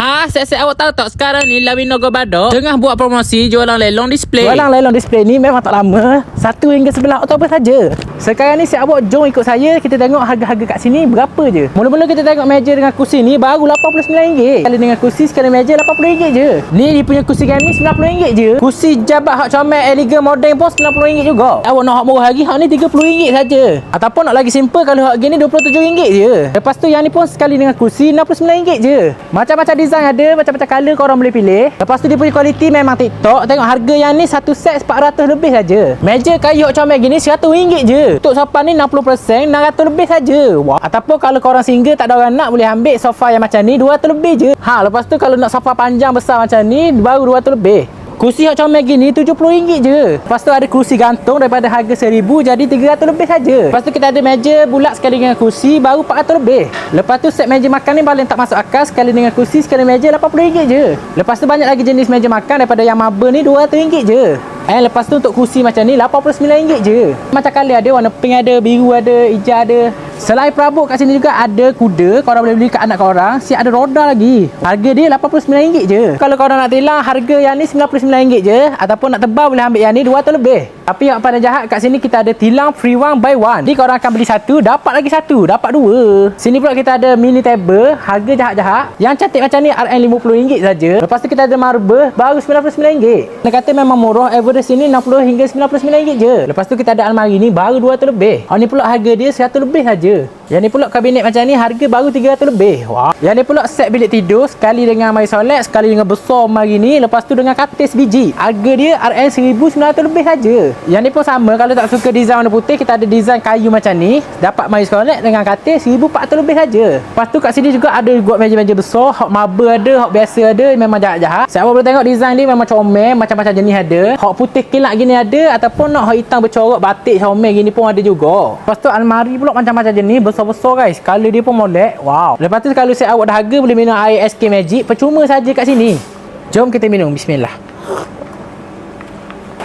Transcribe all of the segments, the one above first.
Ha, saya awak tahu tak? Sekarang ni Lamino Gobado tengah buat promosi jualan lelong display. Jualan lelong display ni memang tak lama. 1 hingga 11 Oktober saja. Sekarang ni si awak jom ikut saya. Kita tengok harga-harga kat sini berapa je. Mula-mula kita tengok meja dengan kursi ni Baru RM89 Sekali dengan kursi sekali meja RM80 je. Ni dia punya kursi gaming RM90 je. Kursi jabat hak comel elegant modern pun RM90 juga. Awak nak hak murah lagi Hak ni RM30 saja. Ataupun nak lagi simple Kalau hak gini RM27 je. Lepas tu yang ni pun sekali dengan kursi RM69 je. Macam-macam design ada Macam-macam colour korang boleh pilih Lepas tu dia punya kualiti memang TikTok Tengok harga yang ni satu set 400 lebih saja. Meja kayu comel gini RM100 je. Untuk sofa ni 60% 600 lebih saja. Wah. Ataupun kalau korang single tak ada orang nak boleh ambil sofa yang macam ni 200 lebih je. Ha, lepas tu kalau nak sofa panjang besar macam ni baru 200 lebih. Kursi hot comel gini RM70 je. Lepas tu ada kursi gantung daripada harga RM1000 jadi RM300 lebih saja. Lepas tu kita ada meja bulat sekali dengan kursi baru RM400 lebih. Lepas tu set meja makan ni paling tak masuk akal sekali dengan kursi sekali meja RM80 je. Lepas tu banyak lagi jenis meja makan daripada yang marble ni RM200 je. Eh lepas tu untuk kursi macam ni RM89 je. Macam kali ada warna pink ada, biru ada, hijau ada. Selain perabot kat sini juga ada kuda Korang boleh beli kat anak korang. Si ada roda lagi. Harga dia RM89 je. Kalau korang nak tilang harga yang ni RM99 je. Ataupun nak tebal boleh ambil yang ni RM200 lebih. Tapi yang pandai jahat kat sini kita ada tilang free one by one. Ni korang akan beli satu Dapat lagi satu Dapat dua. Sini pula kita ada mini table Harga jahat-jahat. Yang cantik macam ni RM50 saja. Lepas tu kita ada marble Baru RM99 Nak kata memang murah Average sini 60 hingga RM99 je Lepas tu kita ada almari ni Baru RM200 lebih Oh ni pula harga dia RM100 lebih saja. Yang ni pula kabinet macam ni harga baru 300 lebih. Wah. Yang ni pula set bilik tidur sekali dengan mari solat, sekali dengan besar mari ni, lepas tu dengan katil sebiji. Harga dia RM 1900 lebih saja. Yang ni pun sama kalau tak suka design warna putih, kita ada design kayu macam ni, dapat mari solat dengan katil 1400 lebih saja. Lepas tu kat sini juga ada buat meja-meja besar, hot marble ada, hot biasa ada, memang jahat-jahat. Siapa boleh tengok design ni memang comel, macam-macam jenis ada. Hot putih kilat gini ada ataupun nak hot hitam bercorak batik comel gini pun ada juga. Lepas tu almari pula macam-macam jenis besar-besar guys. Color dia pun molek. Wow. Lepas tu kalau saya awak dahaga Boleh minum air SK Magic. Percuma saja kat sini. Jom kita minum. Bismillah.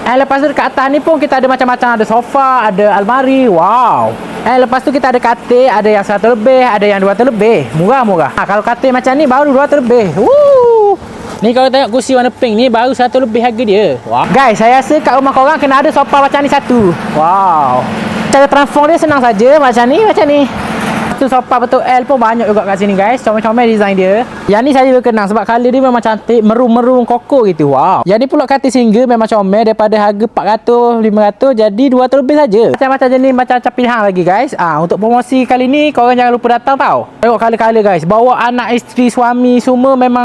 Eh lepas tu dekat atas ni pun kita ada macam-macam. Ada sofa Ada almari. Wow. Eh lepas tu kita ada katil. Ada yang 100 lebih Ada yang 200 lebih. Murah-murah ha, Kalau katil macam ni Baru 200 lebih. Woo. Ni kalau tengok kursi warna pink ni Baru 100 lebih harga dia. Wow. Guys saya rasa kat rumah korang Kena ada sofa macam ni satu. Wow. Cara transform dia senang saja. Macam ni Macam ni tu sofa betul L pun banyak juga kat sini guys. Comel-comel design dia. Yang ni saya berkenang sebab color dia memang cantik merum-merum koko gitu. Wow. Yang ni pula katil single memang comel daripada harga 400 500 jadi 200 lebih saja. Macam-macam jenis macam-macam pilihan lagi guys. Ah untuk promosi kali ni korang jangan lupa datang tau. Tengok color-color guys. Bawa anak isteri suami semua memang